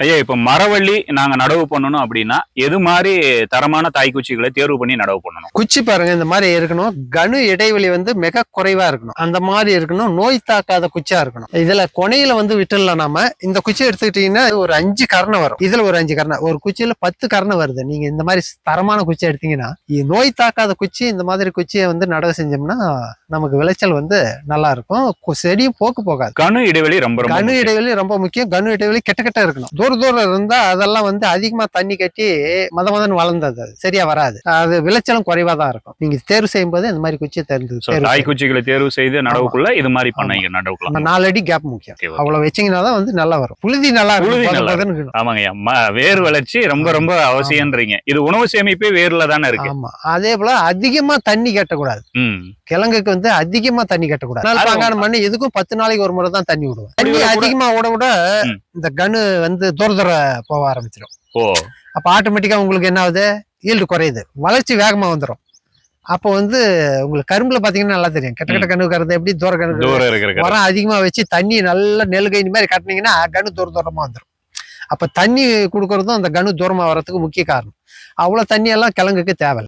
ஐயா இப்போ மரவள்ளி நாங்க நடவு பண்ணணும் அப்படின்னா எது மாதிரி தரமான தாய்க்குச்சிகளை தேர்வு பண்ணி நடவு பண்ணணும்? குச்சி பாருங்க இந்த மாதிரி இருக்கணும். கனு இடைவெளி வந்து மிக குறைவா இருக்கணும். அந்த மாதிரி இருக்கணும். நோய் தாக்காத குச்சியா இருக்கணும். இதுல கொனையில வந்து விட்டுடலாம் நாம. இந்த குச்சி எடுத்துக்கிட்டீங்கன்னா ஒரு அஞ்சு கரணை வரும். இதுல ஒரு அஞ்சு கரணை ஒரு குச்சியில பத்து கரணை வருது. நீங்க இந்த மாதிரி தரமான குச்சி எடுத்தீங்கன்னா நோய் தாக்காத குச்சி இந்த மாதிரி குச்சியை வந்து நடவு செஞ்சோம்னா நமக்கு விளைச்சல் வந்து நல்லா இருக்கும் செடியும் போக்கு போகாது. கணு இடைவெளி ரொம்ப முக்கியம். இடைவெளி ரொம்ப முக்கியம். கனு இடைவெளி கிட்ட கிட்ட இருக்கணும். தூர தூரம் இருந்தா அதெல்லாம் வந்து அதிகமா தண்ணி கட்டி மத மதன்னு வளர்ந்தது. அது சரியா வராது. அது விளைச்சலும் குறைவா தான் இருக்கும். நீங்க தேர்வு செய்யும் போது இந்த மாதிரி குச்சியை தேர்ந்து தேர்வு செய்யணும். தாய்க்குச்சிகளை தேர்வு செய்து நடவுக்குள்ள இது மாதிரி பண்ணீங்க நடவுக்குள்ள. நாலு அடி கேப் முக்கியம். அவ்வளவு வச்சீங்கன்னா தான் வந்து நல்லா வரும். புழுதி நல்லா இருக்கும். ஆமாங்க வேர் வளர்ச்சி ரொம்ப ரொம்ப அவசியம்ன்றீங்க. இது உணவு சேமிப்பே வேர்ல தானே இருக்கு. ஆமா. அதே போல அதிகமா தண்ணி கட்டக்கூடாது. கிழங்குக்கு வந்து அதிகமா தண்ணி கட்டக்கூடாது. நாள் அது- பாங்கான மண்ணு எதுக்கும் பத்து நாளைக்கு ஒரு முறை தான் தண்ணி விடுவோம் தண்ணி அதிகமா விட விட. இந்த கனு வந்து தூர தூர போக ஆரம்பிச்சிடும் அப்போ ஆட்டோமேட்டிக்காக உங்களுக்கு என்ன ஆகுது? ஈல்டு குறையுது. வளர்ச்சி வேகமாக வந்துடும் அப்போ வந்து உங்களுக்கு கரும்புல பார்த்தீங்கன்னா நல்லா தெரியும். கெட்ட கெட்ட கணு கருது எப்படி? தூர கணு தூரம் இருக்கிற கரு. உரம் அதிகமாக வச்சு தண்ணி நல்லா நெல் கை மாதிரி கட்டினீங்கன்னா கணு தூர தூரமாக வந்துடும் அப்போ தண்ணி கொடுக்கறதும் அந்த கணு தூரமாக வர்றதுக்கு முக்கிய காரணம். அவ்வளோ தண்ணி எல்லாம் கிழங்குக்கு தேவை